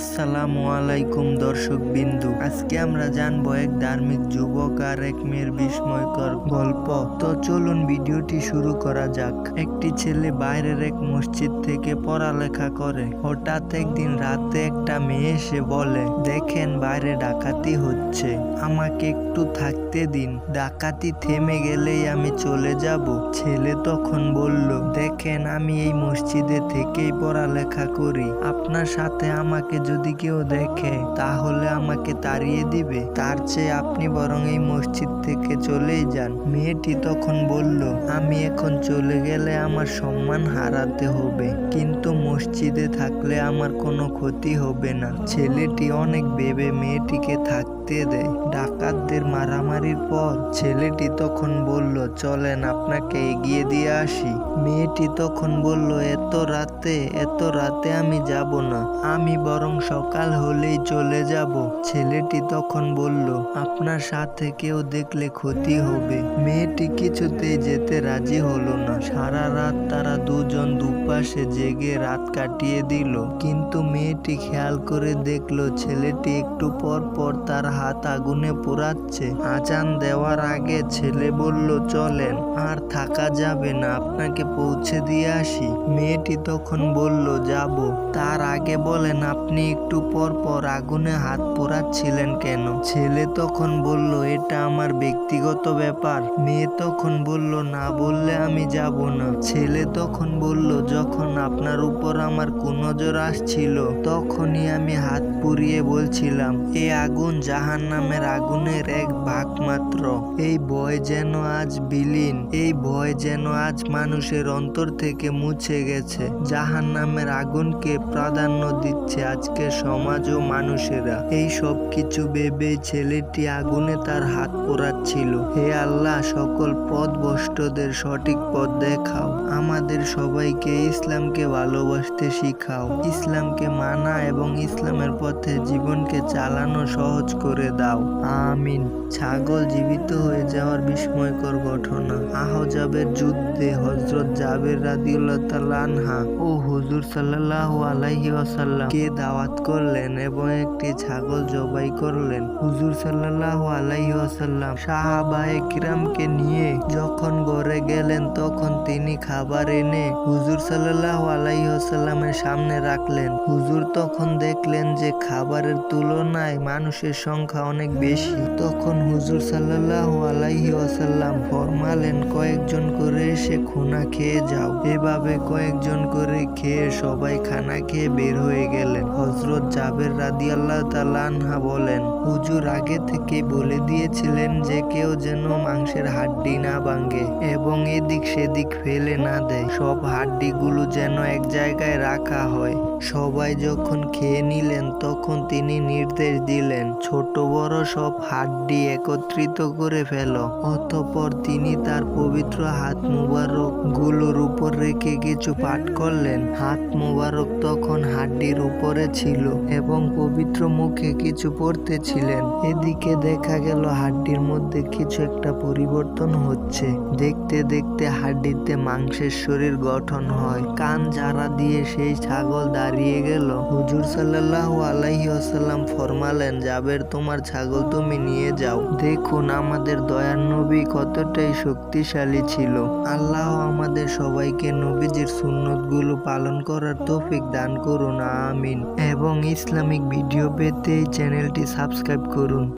আসসালামু আলাইকুম দর্শক বিন্দু। আজকে আমরা জানব এক ধার্মিক যুবক আর এক মেয়ের বিস্ময়কর গল্প। তো চলুন ভিডিওটি শুরু করা যাক। একটি ছেলে বাইরের এক মসজিদ থেকে পড়ালেখা করে। হঠাৎ একদিন রাতে একটা মেয়ে এসে বলে, দেখেন, বাইরে ডাকাতি হচ্ছে। আমাকে একটু থাকতে দিন। ডাকাতি থেমে গেলেই আমি চলে যাব। ছেলে তখন বলল, দেখেন, আমি এই মসজিদে থেকেই পড়ালেখা করি। আপনার সাথে আমাকে যদি কেউ দেখে, তাহলে আমাকে তাড়িয়ে দিবে। তার চেয়ে আপনি বরং এই মসজিদ থেকে চলেই যান। মেয়েটি তখন বলল, আমি এখন চলে গেলে আমার সম্মান হারাতে হবে। কিন্তু মসজিদে থাকলে আমার কোনো ক্ষতি হবে না। ছেলেটি অনেক ভেবে মেয়েটিকে থাকতে দেয়। ডাকাতদের মারামারির পর ছেলেটি তখন বলল, চলেন, আপনাকে এগিয়ে দিয়ে আসি। মেয়েটি তখন বলল, এত রাতে এত রাতে আমি যাব না। আমি বরং সকাল হলেই চলে যাব। ছেলেটি তখন বলল, আপনার সাথে কেউ দেখলে ক্ষতি হবে। মেয়েটি কিছুতেই যেতে রাজি হলো না। সারা রাত তারা দুজন দুপাশে জেগে রাত কাটিয়ে দিল। কিন্তু মেয়েটি খেয়াল করে দেখল, ছেলেটি একটু পর পর তার হাত আগুনে পোড়াচ্ছে। আজান দেওয়ার আগে ছেলে বলল, চলেন, আর থাকা যাবে না, আপনাকে পৌঁছে দিয়ে আসি। মেয়েটি তখন বলল, যাব। তার আগে বলেন, আপনি একটু পর পর আগুনে হাত পোড়াচ্ছিলেন কেন? ছেলে তখন বলল, এটা আমার ব্যক্তিগত ব্যাপার। মেয়ে তখন বলল, না বললে আমি যাব না। ছেলে তখন বলল, যখন আপনার উপর আমার কুনজর আসছিল, তখনই আমি হাত পুড়িয়ে বলছিলাম এই আগুন জাহান নামের আগুনের এক ভাগ মাত্র। এই ভয় যেন আজ বিলীন, এই ভয় যেন আজ মানুষের অন্তর থেকে মুছে গেছে। জাহান নামের আগুনকে প্রাধান্য দিচ্ছে আজকের সমাজ ও মানুষেরা। এই সব কিছু ভেবে ছেলেটি আগুনে তার হাত পোড়াচ্ছিল। হে আল্লাহ, সকল পথভ্রষ্টদের সঠিক পথ দেখাও। আমাদের সবাইকে ইসলামকে ভালোবাসতে শিখাও। ইসলামকে মানা এবং ইসলামের পথে জীবনকে চালানো সহজ করে দাও। আমিন। ছাগল জীবিত হয়ে যাওয়ার বিস্ময়কর ঘটনা। আহজাবের যুদ্ধে হজরত জাবের রাদিউল্লাহ আনহা ও হুজুর সাল্লাহ আলাইহি ওয়াসাল্লাম কে দাওয়াত করলেন এবং একটি ছাগল জবাই করলেন। হুজুর সাল্লাহ আলাইহি ওয়াসাল্লাম সাহাবায়ে কিরামকে নিয়ে যখন ঘরে গেলেন, তখন তিনি খাবার এনে হুজুর সাল্লাহ আলাইহি ওয়াসাল্লামের সামনে রাখলেন। হুজুর তখন দেখলেন যে খাবারের তুলনায় মানুষের সংখ্যা অনেক বেশি। তখন হুজুর সাল্লাহ আলাইহি ওয়াসাল্লাম ফরমালেন, কয়েকজন করে এসে খুনা খেয়ে যাও। এভাবে কয়েকজন করে খেয়ে সবাই খানা খেয়ে বের হয়ে গেলেন। হজরত জাবের রাদি আল্লাহ তালানহা বলেন, হুজুর আগে থেকে বলে দিয়েছিলেন যে কেউ যেন মাংসের হাড্ডি না ভাঙে এবং এদিক সেদিক ফেলে না দেয়। সব হাড্ডিগুলো যেন এক জায়গায় রাখা হয়। সবাই যখন খেয়ে নিলেন, তখন তিনি নির্দেশ দিলেন, ছোট, বড় সব হাড্ডি একত্রিত করে ফেল। অতঃপর তিনি তার পবিত্র হাত মুবারকগুলোর উপর রেখে কিছু পাঠ করলেন। হাত মুবারক তখন হাড্ডির উপরে ছিল। এবং পবিত্র মুখে কিছু পড়তেছিলেন এদিকে দেখা গেল হাড্ডির মধ্যে কিছু একটা পরিবর্তন হচ্ছে। দেখতে দেখতে হাড্ডিতে মাংসের শরীর গঠন হয়। কান যারা দিয়ে সেই ছাগল দাঁড়িয়ে গেল। হুজুর সাল্লাহ আলাইহি আসাল্লাম ফরমালেন, জাবের, তোমার ছাগল তুমি নিয়ে যাও। দেখুন, আমাদের দয়ার নবী কতটাই শক্তিশালী ছিল। আল্লাহ আমাদের সবাইকে নবীজির সুন্নতগুলো পালন করার তৌফিক দান করুন, আমিন। এবং ইসলামিক ভিডিও পেতে চ্যানেলটি সাবস্ক্রাইব করুন।